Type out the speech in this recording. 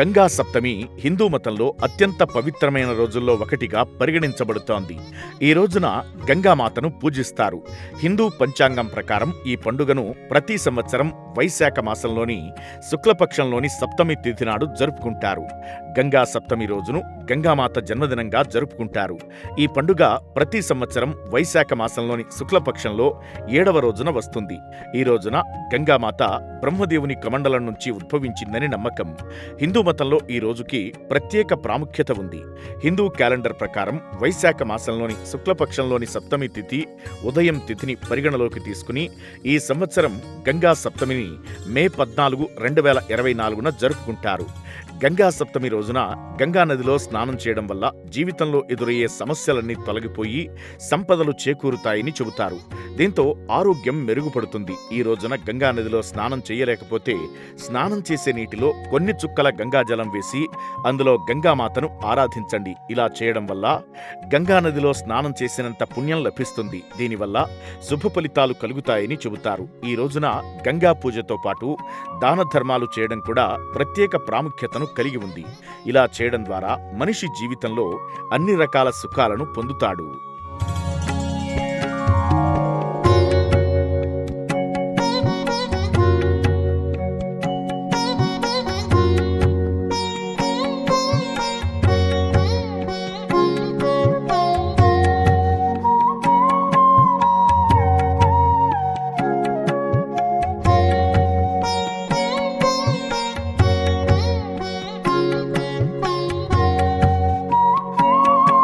గంగా సప్తమి హిందూ మతంలో అత్యంత పవిత్రమైన రోజుల్లో ఒకటిగా పరిగణించబడుతోంది. ఈ రోజున గంగామాతను పూజిస్తారు. హిందూ పంచాంగం ప్రకారం ఈ పండుగను ప్రతి సంవత్సరం వైశాఖ మాసంలోని శుక్లపక్షంలోని సప్తమి తిథి నాడు జరుపుకుంటారు. గంగా సప్తమి రోజును గంగామాత జన్మదినంగా జరుపుకుంటారు. ఈ పండుగ ప్రతి సంవత్సరం వైశాఖ మాసంలోని శుక్లపక్షంలో ఏడవ రోజున వస్తుంది. ఈ రోజున గంగామాత బ్రహ్మదేవుని కమండలం నుంచి ఉద్భవించిందని నమ్మకం. హిందూ మతంలో ఈ రోజుకి ప్రత్యేక ప్రాముఖ్యత ఉంది. హిందూ క్యాలెండర్ ప్రకారం వైశాఖ మాసంలోని శుక్లపక్షంలోని సప్తమి తిథి ఉదయం తిథిని పరిగణలోకి తీసుకుని ఈ సంవత్సరం గంగా సప్తమిని మే పద్నాలుగు రెండు వేల ఇరవై నాలుగున జరుపుకుంటారు. గంగా సప్తమి రోజున గంగానదిలో స్నానం చేయడం వల్ల జీవితంలో ఎదురయ్యే సమస్యలన్నీ తొలగిపోయి సంపదలు చేకూరుతాయని చెబుతారు. దీంతో ఆరోగ్యం మెరుగుపడుతుంది. ఈ రోజున గంగా నదిలో స్నానం చేయలేకపోతే స్నానం చేసే నీటిలో కొన్ని చుక్కల గంగాజలం వేసి అందులో గంగామాతను ఆరాధించండి. ఇలా చేయడం వల్ల గంగానదిలో స్నానం చేసినంత పుణ్యం లభిస్తుంది. దీనివల్ల శుభ ఫలితాలు కలుగుతాయని చెబుతారు. ఈ రోజున గంగా పూజతో పాటు దాన ధర్మాలు చేయడం కూడా ప్రత్యేక ప్రాముఖ్యతను కలిగి ఉంది. ఇలా చేయడం ద్వారా మనిషి జీవితంలో అన్ని రకాల సుఖాలను పొందుతాడు.